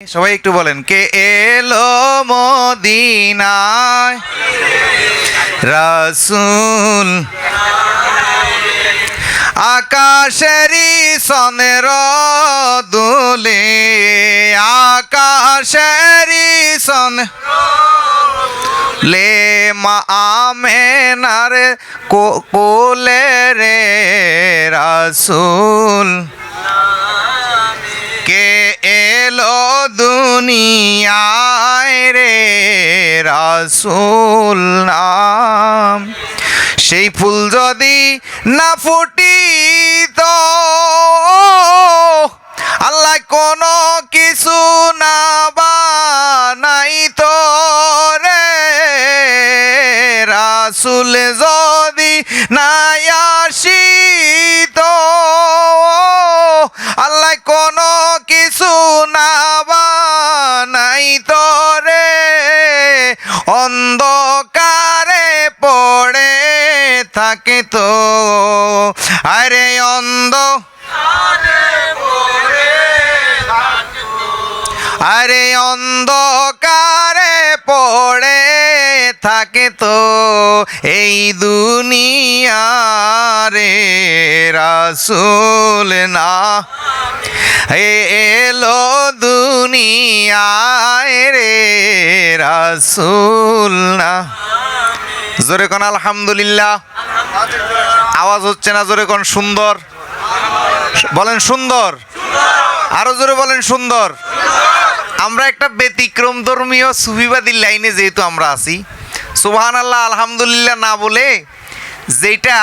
সবাই একটু বলেন, কে এলো মদিনায়? রাসুল আকাশেরই সনের দুলে আকাশেরই সন লে মা আমেনার কোলে রে রাসুল। কে এলো দুনিয়ায় রে রাসুল নাম। সেই ফুল যদি না ফুটিত, আল্লাহ কোনো কিছু না বানাই তো রে। রাসুল যদি নাই আসিত থাকে তো। আরে অন্ধ। আরে অন্ধকারে থাকে তো এই দুনিয়ারে রাসুল না। এলো দুনিয়ায় রে রাসুল না। জোরে কোন আলহামদুলিল্লাহ। আওয়াজ হচ্ছে না জোরে কোন সুন্দর? বলেন সুন্দর। আরও জোরে বলেন সুন্দর। আমরা একটা ব্যতিক্রম ধর্মীয় সুফিবাদী লাইনে যেহেতু আমরা আছি সুবহান আল্লাহ আলহামদুলিল্লাহ না বলে যেটা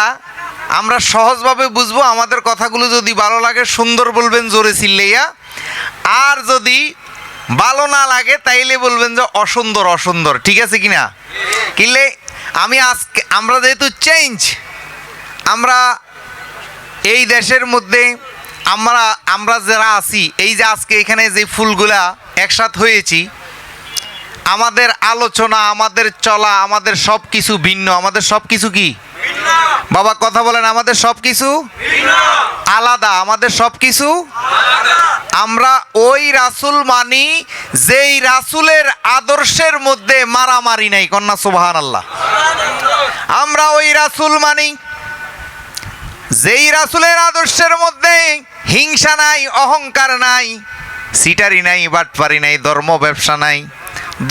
আমরা সহজভাবে বুঝব, আমাদের কথাগুলো যদি ভালো লাগে, সুন্দর বলবেন জোরে চিল্লাইয়া আর যদি ভালো না লাগে, তাইলে বলবেন যে অসুন্দর অসুন্দর, ঠিক আছে কিনা? কিনলে আমি আজকে, আমরা যেহেতু চেঞ্জ আমরা এই দেশের মধ্যে আমরা আমরা যারা আছি, এই যে আজকে এখানে যে ফুলগুলা একসাথ হয়েছি আমাদের আলোচনা আমাদের চলা আমাদের সব কিছু ভিন্ন। আমাদের সব কিছু কি বাবা কথা বলেন আমাদের সব কিছু আলাদা। আমাদের সব কিছু আমরা ওই রাসুল মানি যেই রাসুলের আদর্শের মধ্যে মারামারি নাই। কন্যা সুবাহান আল্লাহ আমরা ওই রাসুল মানি যেই রাসুলের আদর্শের মধ্যে হিংসা নাই অহংকার নাই সিটারি নাই বাটপারি নাই ধর্ম ব্যবসা নাই।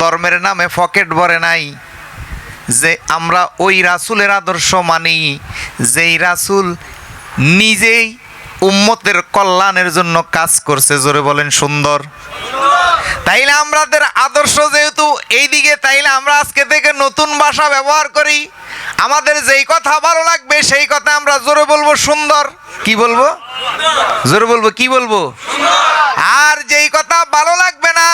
ধর্মের নামে পকেট ভরে নাই, যে আমরা ওই রাসুলের আদর্শ মানি, যেই রাসুল নিজেই উম্মতের কল্যাণের জন্য কাজ করছে, জোরে বলেন সুন্দর। তাইলে আমাদের আদর্শ যেহেতু এইদিকে, তাইলে আমরা আজকে থেকে নতুন ভাষা ব্যবহার করি। আমাদের যেই কথা ভালো লাগবে, সেই কথা আমরা জোরে বলব সুন্দর। কি বলব? জোরে বলব, কি বলব? আর যেই কথা ভালো লাগবে না।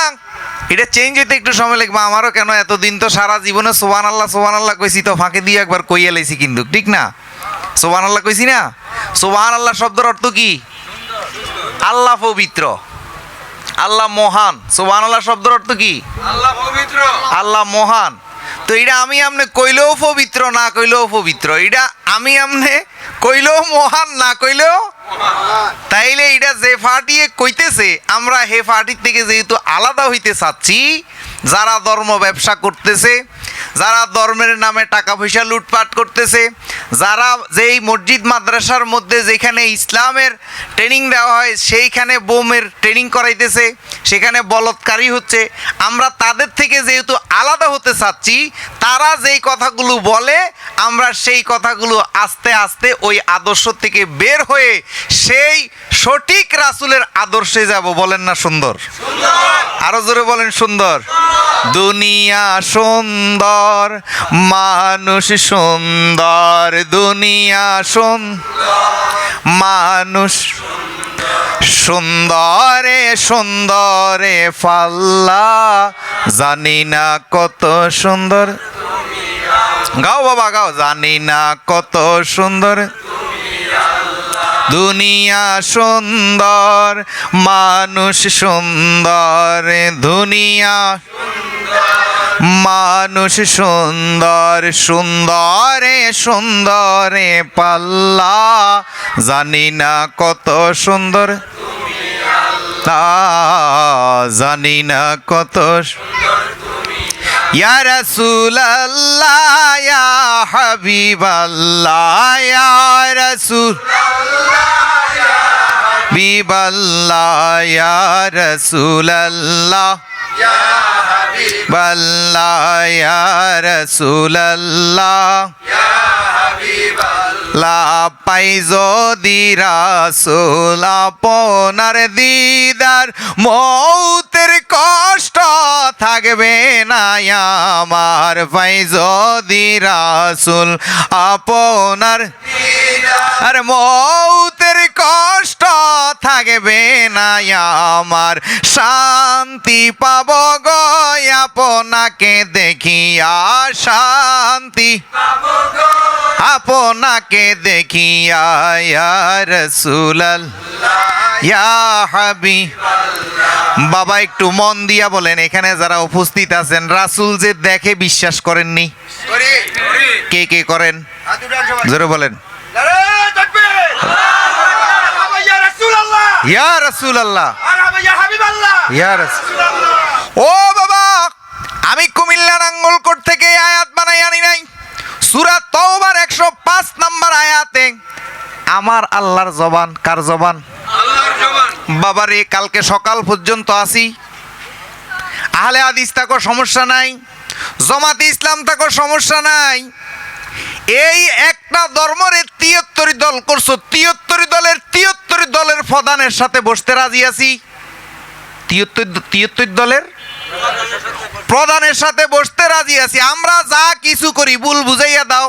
এটা চেঞ্জ হইতে একটু সময় লাগবে। আমারও কেন এতদিন তো সারা জীবনে সোহান আল্লাহ সোহান আল্লাহ কইছি তো ফাঁকে দিয়ে একবার কইয়া লাইছি কিন্তু ঠিক না? সোহান আল্লাহ কইছি না? সোহান আল্লাহ শব্দের অর্থ কি? আল্লাহ পবিত্র। আল্লাহ মহান। সোহান আল্লাহ শব্দের অর্থ কি? আল্লাহ পবিত্র। আল্লাহ মহান। তো এটা আমি আমনে কইলেও পবিত্র না কইলেও পবিত্র। এটা আমি আমনে কইলেও মহান না কইলেও তাইলে এটা যে ফাটিয়ে কইতেছে, আমরা হে ফাটির থেকে যেহেতু আলাদা হইতে চাচ্ছি, যারা ধর্ম ব্যবসা করতেছে যারা ধর্মের নামে টাকা পয়সা লুটপাট করতেছে, যারা যেই মসজিদ মাদ্রাসার মধ্যে যেখানে ইসলামের ট্রেনিং দেওয়া হয়, সেইখানে বোমের ট্রেনিং করাইতেছে, সেখানে বলৎকারী হচ্ছে, আমরা তাদের থেকে যেহেতু আলাদা হতে চাচ্ছি, তারা যেই কথাগুলো বলে, আমরা সেই কথাগুলো আস্তে আস্তে ওই আদর্শ থেকে বের হয়ে সেই সঠিক রাসুলের আদর্শে যাব, বলেন না সুন্দর? আরও জোরে বলেন সুন্দর। দুনিয়া সুন্দর। মানুষ সুন্দর, দুনিয়া সুন মানুষ সুন্দরে সুন্দরে ফাল্লা, জানি না কত সুন্দর। গাও বাবা, গাও, জানি না কত সুন্দর। দুনিয়া সুন্দর, মানুষ সুন্দর, দুনিয়া মানুষ সুন্দর, সুন্দরে সুন্দরে পাল্লা। জানি না কত সুন্দর। তা, জানি না কত ইয়া হাবিবাল্লাহ, ইয়া রাসূল। হাবিবাল্লাহ ইয়া রাসূলাল্লাহ। বাল্লাহ ইয়া রাসূলাল্লাহ। লা পাই যদি রাসূল আপনার দিদার মৌতের কষ্ট থাকবে না আমার পাই যদি রাসূল আপনার আর মৌতের কষ্ট থাকবে না আমার। শান্তি পাব গো আপনাকে দেখিয়া শান্তি। আপনাকে দেখিয়া রাসূলাল ইয়া হাবি বাবা একটু মন দিয়া বলেন এখানে যারা উপস্থিত আছেন রাসুল যে দেখে বিশ্বাস করেননি। কে কে করেন? জোরে বলেন। ইয়া রাসূলুল্লাহ। ইয়া রাসূল ও বাবা আমি কুমিল্লা নাঙ্গলকোট থেকে আয়াত বানাই আনি নাই। সূরা তওবার 105 নাম্বার আয়াতে আমার আল্লাহর জবান কার জবান? বাবারে কালকে সকাল পর্যন্ত আসি আহলে হাদিস তাকো সমস্যা নাই জমাতে ইসলাম তাকো সমস্যা নাই। এই একটা ধর্মরে তিয়াত্তরি দল করছ, তিয়াত্তরি দলের তিয়াত্তরি দলের প্রধানের সাথে বসতে রাজি আছি? তিয়াত্তর তিয়াত্তর দলের প্রধানের সাথে বসতে রাজি আছি। আমরা যা কিছু করি, ভুল বুঝাইয়া দাও।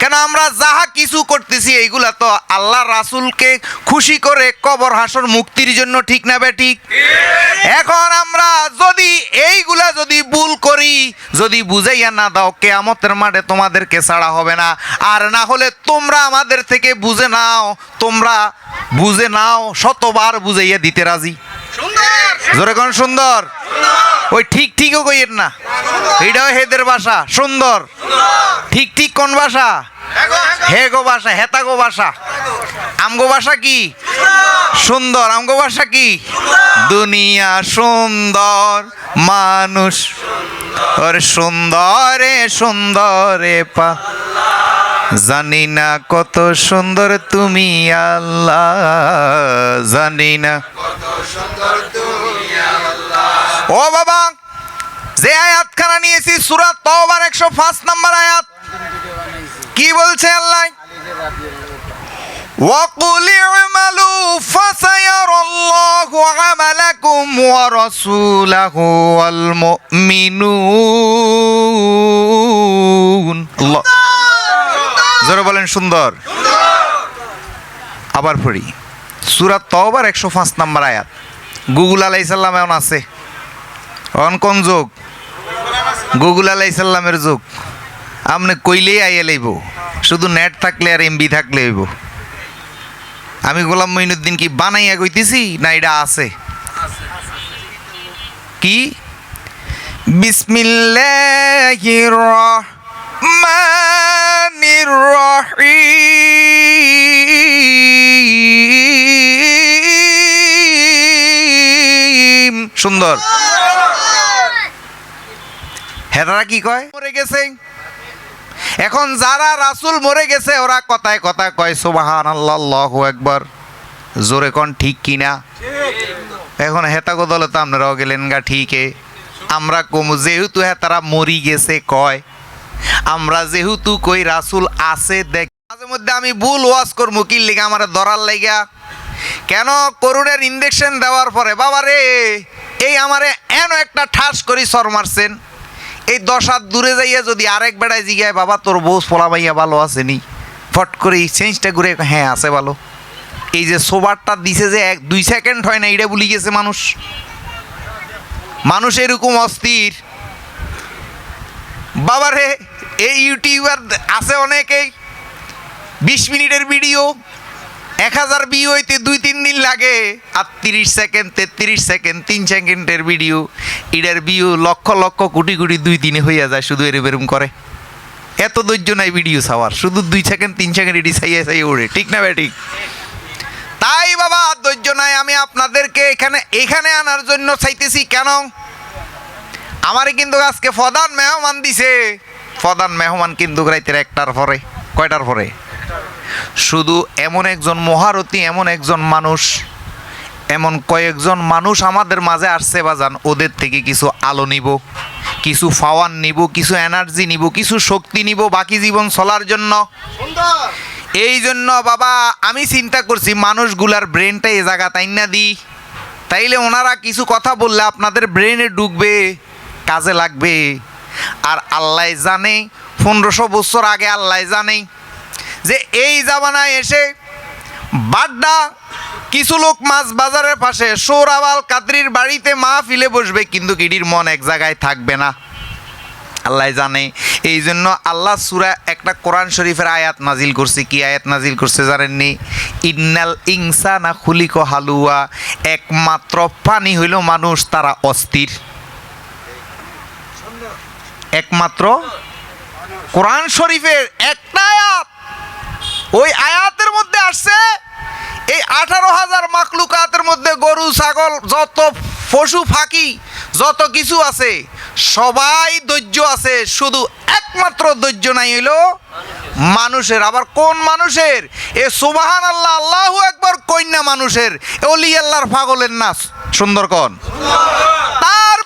কেন আমরা যাহা কিছু করতেছি, এইগুলা তো আল্লাহ রাসূলকে খুশি করে কবর হাসর মুক্তির জন্য ঠিক না ঠিক? এখন আমরা যদি এইগুলা যদি ভুল করি, যদি বুঝাইয়া না দাও, কেয়ামতের মাঠে তোমাদেরকে ছাড়া হবে না। আর না হলে তোমরা আমাদের থেকে বুঝে নাও, তোমরা বুঝে নাও, শতবার বুঝাইয়া দিতে রাজি। জোরে কোন সুন্দর? ওই ঠিক ঠিকও কইয়েন না। এটাও হেদের ভাষা সুন্দর। ঠিক ঠিক কোন ভাষা? হে গো ভাষা হেতা গো ভাষা। আমগো ভাষা কি? সুন্দর। আমগো ভাষা কি? দুনিয়া সুন্দর মানুষ। ওরে সুন্দরে সুন্দরে পা। জানি না কত সুন্দর তুমি আল্লাহ জানি না ও বাবা যে আয়াতখানা নিয়েছি সুরাত তওবার একশো পাঁচ নাম্বার আয়াত কি বলছে আল্লাহ وقل اعملوا فسيرى الله عملكم ورسوله والمؤمنون الله জোরে বলেন, সুন্দর। আবার পড়ি। সুরাত তওবার একশো পাঁচ নাম্বার আয়াত। গুগল আলাইসাল্লাম এমন আছে। অন কোন যুগ? গুগল আলাইসাল্লামের যুগ। আপনি কইলেই আইয়ে লইব। শুধু নেট থাকলে আর এমবি থাকলে হইব। আমি গোলাম মঈনুদ্দিন কি বানাইয়া কইতেছি না এটা আছে? কি? বিসমিল্লাহির রহমানির রহিম সুন্দর। হেতারা কি কয়? মরে গেছে। এখন যারা রাসূল মরে গেছে, ওরা কথায় কথা কয় সুবাহান আল্লাহ একবার জোরে কন ঠিক কিনা এখন হেতাগো দলে তো আপনারাও গেলেন গা ঠিকে আমরা কম, যেহেতু হেতারা মরি গেছে, কয় আমরা যেহেতু কই রাসুল আছে, দেখ মাঝে মধ্যে আমি ভুল ওয়াজ করব, কি লিগা আমার ধরার লাইগা কেন করুণের ইঞ্জেকশন দেওয়ার পরে, বাবা রে, এই আমারে এন একটা ঠাস করি সর মারছেন। এই দশ হাত দূরে যাইয়া যদি আরেক বেড়ায় জিগায়, বাবা, তোর বউ পোলা মাইয়া ভালো আছে নি ফট করে চেঞ্জটা ঘুরে হ্যাঁ আছে ভালো। এই যে সোবারটা দিছে যে এক দুই সেকেন্ড হয় না এটা ভুলি গেছে মানুষ। মানুষ এরকম অস্থির। বাবারে, এই ইউটিউবার আছে অনেকেই। বিশ মিনিটের ভিডিও, এক হাজার বিয়ে হইতে দুই তিন দিন লাগে। আর তিরিশ সেকেন্ড তেত্রিশ সেকেন্ড তিন সেকেন্ডের ভিডিও। এটার ভিউ লক্ষ লক্ষ কোটি কোটি দুই দিনে হইয়া যায়, শুধু এরম এরম করে। এত ধৈর্য নাই ভিডিও ছাওয়ার, শুধু দুই সেকেন্ড তিন সেকেন্ড এটি ছাইয়া ছাইয়া ওড়ে। ঠিক না ঠিক তাই বাবা ধৈর্য নাই। আমি আপনাদেরকে এখানে এখানে আনার জন্য চাইতেছি, কেন? আমারে কিন্তু আজকে প্রধান মেহমান দিছে। প্রধান মেহমান কিন্তু রাইতের একটার পরে, কয়টার পরে? শুধু এমন একজন মহারথী, এমন একজন মানুষ, এমন কয়েকজন মানুষ আমাদের মাঝে আসছে বাজান, ওদের থেকে কিছু আলো নিব, কিছু পাওয়ার নিব, কিছু এনার্জি নিব, কিছু শক্তি নিব বাকি জীবন চলার জন্য। এই জন্য বাবা, আমি চিন্তা করছি মানুষগুলার ব্রেনটা এ জায়গা তাই না দিই তাইলে ওনারা কিছু কথা বললে আপনাদের ব্রেনে ঢুকবে। কাজে লাগবে। আর আল্লাহ জানে, পনেরোশো বছর আগে আল্লাহ জানে যে এই জামানায় এসে বাড্ডা কিছু লোক মাছ বাজারের পাশে সৌরাবাল কাদরির বাড়িতে মা ফিলে বসবে, কিন্তু কিডির মন এক জায়গায় থাকবে না। আল্লাহ জানে, এই জন্য আল্লাহ সুরা একটা কোরআন শরীফের আয়াত নাজিল করছে। কি আয়াত নাজিল করছে জানেননি? ইন্নাল ইনসানা খুলিক হালুয়া, একমাত্র প্রাণী হইল মানুষ, তারা অস্থির। একমাত্র কোরআন শরীফের একটা আয়াত। ওই আয়াতের মধ্যে আসছে, এই আঠারো হাজার মাকলুকাতের মধ্যে গরু, ছাগল, যত পশু, ফাঁকি, যত কিছু আছে, সবাই ধৈর্য আছে। শুধু একমাত্র ধৈর্য নাই হইল মানুষের। আবার কোন মানুষের? এ সুবাহান আল্লাহ আল্লাহু একবার কন্যা মানুষের অলি আল্লাহর পাগলের নাচ তার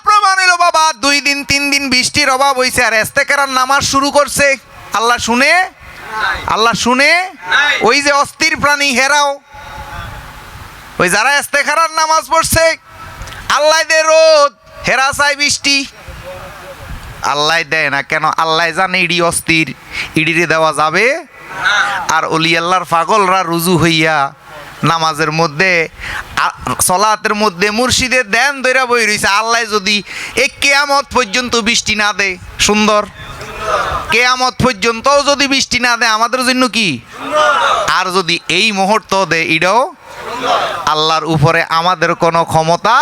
প্রমাণ হইল বাবা দুই দিন তিন দিন বৃষ্টির অভাব হইছে আর এস্তেকেরার নামাজ শুরু করছে। আল্লাহ শুনে? আল্লাহ শুনে? ওই যে অস্থির প্রাণী হেরাও। ওই যারা এস্তেখারার নামাজ পড়ছে আল্লাহ দে রোদ হেরা চাই বৃষ্টি। আল্লাহ দেয় না কেন? আল্লাহ জানে ইডি অস্থির ইডিরে দেওয়া যাবে। আর অলি আল্লাহর পাগলরা রুজু হইয়া নামাজের মধ্যে সলাতের মধ্যে মুর্শিদের দেন দইরা বই রইছে। আল্লাহ যদি এ কেয়ামত পর্যন্ত বৃষ্টি না দেয়, সুন্দর। কেয়ামত পর্যন্ত যদি বৃষ্টি না দেয়, আমাদের জন্য কি? আর যদি এই মুহূর্ত দেয়, এটাও আল্লাহর উপরে আমাদের কোনো ক্ষমতা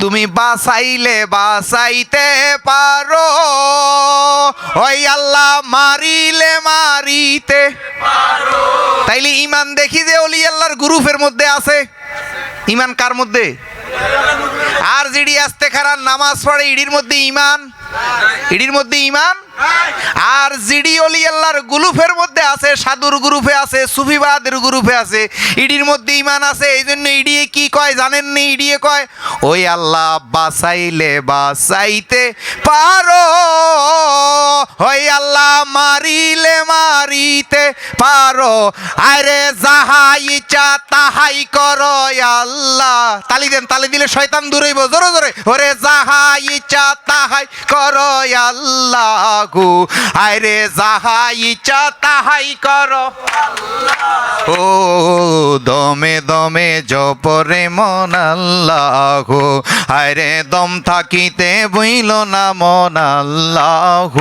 তুমি বাসাইলে বাসাইতে পারো। ওই আল্লাহ মারিলে মারিতে তাইলে ইমান দেখি যে অলি আল্লাহর গ্রুপের মধ্যে আছে। ইমান কার মধ্যে? আর জিডি আসতে খারাপ নামাজ পড়ে, ইডির মধ্যে ইমান ইডির মধ্যে ইমান আর জিডি অলি আল্লাহর গ্রুপের মধ্যে আছে সাধুর গ্রুপে আছে, সুফিবাদের গ্রুপে আছে, ইডির মধ্যে ইমান আছে এই জন্য ইডিয়ে কি কয় জানেননি ইডিয়ে কয়? ওই আল্লাহ বাসাইলে বাসাইতে পারো, ওই আল্লাহ মারিলে মারিতে পারো, আরে যাহা ইচ্ছা তাহাই করো আল্লাহ। তালি দেন, তালি দিলে শয়তান দূরইব জোরে জোরে। ওরে যাহা ইচ্ছা তাহাই করো আল্লাহ। গো আরে যাহা ইচ্ছা, তাহাই করো। ও দমে দমে জপরে মন আল্লাহ। আরে দম থাকিতে বইল না মন আল্লাহ।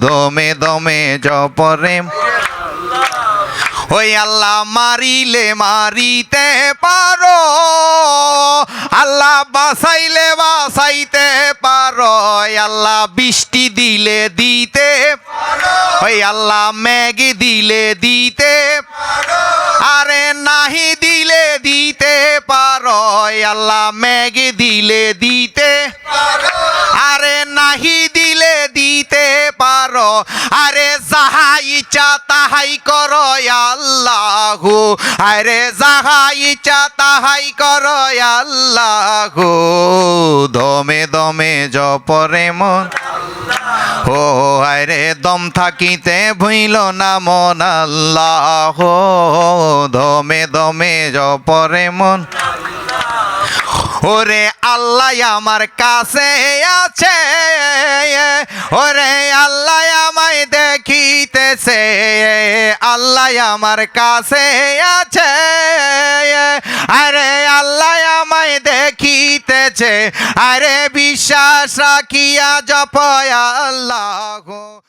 দমে দমে জপরে ওই আল্লাহ মারিলে মারিতে পারো, আল্লাহ বাসাইলে বাসাইতে পারো আল্লাহ বৃষ্টি দিলে দিতে ওই আল্লাহ ম্যাগ দিলে দিতে আরে নাহি দিলে দিতে পারো আল্লাহ ম্যাগ দিলে দিতে আরে নাহি দিলে দিতে পারো, আরে যাহা ইচ্ছা তাহাই করো আল্লাহ। আরে যাহা ইচ্ছা তাহাই করো আল্লাহ। দমে দমে জপরে মন। ও আরে দম থাকিতে ভুইল না মন আল্লাহ। দমে দমে জপরে মন। ওরে আল্লাহ আমার কাছে আছে। ওরে আল্লাহ আমায় দেখিতেছে। আল্লাহ আমার কাছে আছে। আরে আল্লাহ আমায় দেখিতেছে। আরে বিশ্বাস রাখিয়া জপয়া আল্লাহ